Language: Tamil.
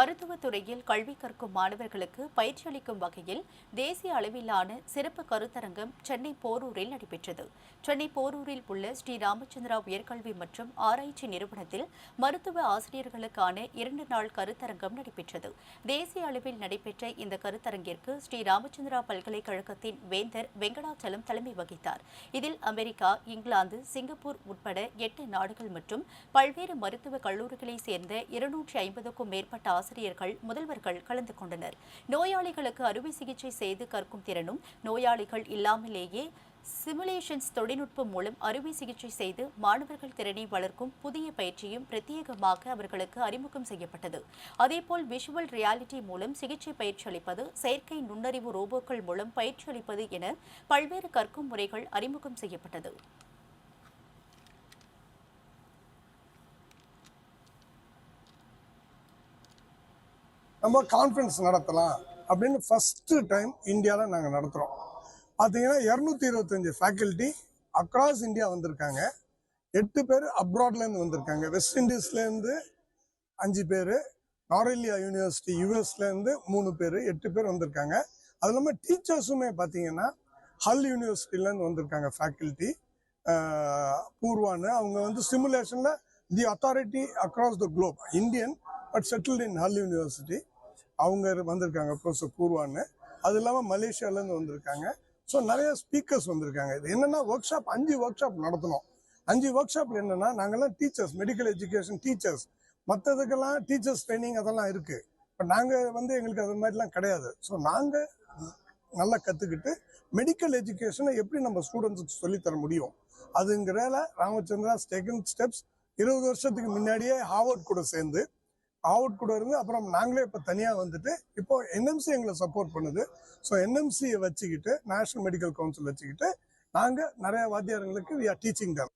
மருத்துவத்துறையில் கல்வி கற்கும் மாணவர்களுக்கு பயிற்சி அளிக்கும் வகையில் தேசிய அளவிலான சிறப்பு கருத்தரங்கம் சென்னை போரூரில் நடைபெற்றது. சென்னை போரூரில் உள்ள ஸ்ரீ ராமச்சந்திரா உயர்கல்வி மற்றும் ஆராய்ச்சி நிறுவனத்தில் மருத்துவ ஆசிரியர்களுக்கான இரண்டு நாள் கருத்தரங்கம் நடைபெற்றது. தேசிய அளவில் நடைபெற்ற இந்த கருத்தரங்கிற்கு ஸ்ரீ ராமச்சந்திரா பல்கலைக்கழகத்தின் வேந்தர் வெங்கடாச்சலம் தலைமை வகித்தார். இதில் அமெரிக்கா இங்கிலாந்து சிங்கப்பூர் உட்பட எட்டு நாடுகள் மற்றும் பல்வேறு மருத்துவ கல்லூரிகளைச் சேர்ந்த இருநூற்றி ஐம்பதுக்கும் மேற்பட்ட ஆசிரியர்கள் முதல்வர்கள் கலந்து கொண்டனர். நோயாளிகளுக்கு அறுவை சிகிச்சை செய்து கற்கும் திறனும் நோயாளிகள் இல்லாமலேயே சிமுலேஷன்ஸ் தொழில்நுட்பம் மூலம் அறுவை சிகிச்சை செய்து மாணவர்கள் திறனை வளர்க்கும் புதிய பயிற்சியும் பிரத்யேகமாக அவர்களுக்கு அறிமுகம் செய்யப்பட்டது. அதேபோல் விஷுவல் ரியாலிட்டி மூலம் சிகிச்சை பயிற்சி அளிப்பது செயற்கை நுண்ணறிவு ரோபோக்கள் மூலம் பயிற்சி அளிப்பது என பல்வேறு கற்கும் முறைகள் அறிமுகம் செய்யப்பட்டது. நம்ம கான்ஃபரன்ஸ் நடத்தலாம் அப்படின்னு ஃபஸ்ட்டு டைம் இந்தியாவில் நாங்கள் நடத்துகிறோம் பார்த்தீங்கன்னா இரநூத்தி இருபத்தஞ்சி ஃபேக்கல்ட்டி அக்ராஸ் இந்தியா வந்திருக்காங்க. எட்டு பேர் அப்ராட்லேருந்து வந்திருக்காங்க. வெஸ்ட் இண்டீஸ்லேருந்து அஞ்சு பேர் நாரெல்லியா யூனிவர்சிட்டி யூஎஸ்லேருந்து மூணு பேர் எட்டு பேர் வந்திருக்காங்க. அது இல்லாமல் டீச்சர்ஸுமே பார்த்தீங்கன்னா ஹல் யூனிவர்சிட்டிலேருந்து வந்திருக்காங்க ஃபேக்கல்ட்டி பூர்வான்னு அவங்க வந்து சிமுலேஷனில் the authority across the globe Indian but settled in Hull university அவங்க வந்திருக்காங்க. ப்ரொஃபஸர் பூர்வான்னு அது இல்லாமல் மலேசியாவிலேருந்து வந்திருக்காங்க. ஸோ நிறைய ஸ்பீக்கர்ஸ் வந்திருக்காங்க. இது என்னென்னா ஒர்க் ஷாப் அஞ்சு ஒர்க் ஷாப் நடத்தணும். அஞ்சு ஒர்க் ஷாப்பில் என்னென்னா நாங்கள்லாம் டீச்சர்ஸ் மெடிக்கல் எஜுகேஷன் டீச்சர்ஸ் மற்றதுக்கெல்லாம் டீச்சர்ஸ் ட்ரைனிங் அதெல்லாம் இருக்குது இப்போ நாங்கள் வந்து எங்களுக்கு அது மாதிரிலாம் கிடையாது. ஸோ நாங்கள் நல்லா கற்றுக்கிட்டு மெடிக்கல் எஜுகேஷனை எப்படி நம்ம ஸ்டூடெண்ட்ஸுக்கு சொல்லித்தர முடியும்? அதுங்கிறதால ராமச்சந்திரா செகண்ட் ஸ்டெப்ஸ் இருபது வருஷத்துக்கு முன்னாடியே ஹார்வர்ட் கூட சேர்ந்து அவுட் கூட இருந்து அப்புறம் நாங்களே இப்போ தனியாக வந்துட்டு இப்போ என்எம்சி எங்களை சப்போர்ட் பண்ணுது. ஸோ என்எம்சியை வச்சுக்கிட்டு நேஷனல் மெடிக்கல் கவுன்சில் வச்சுக்கிட்டு நாங்கள் நிறைய வாத்தியாரங்களுக்கு வி ஆர் டீச்சிங் தான்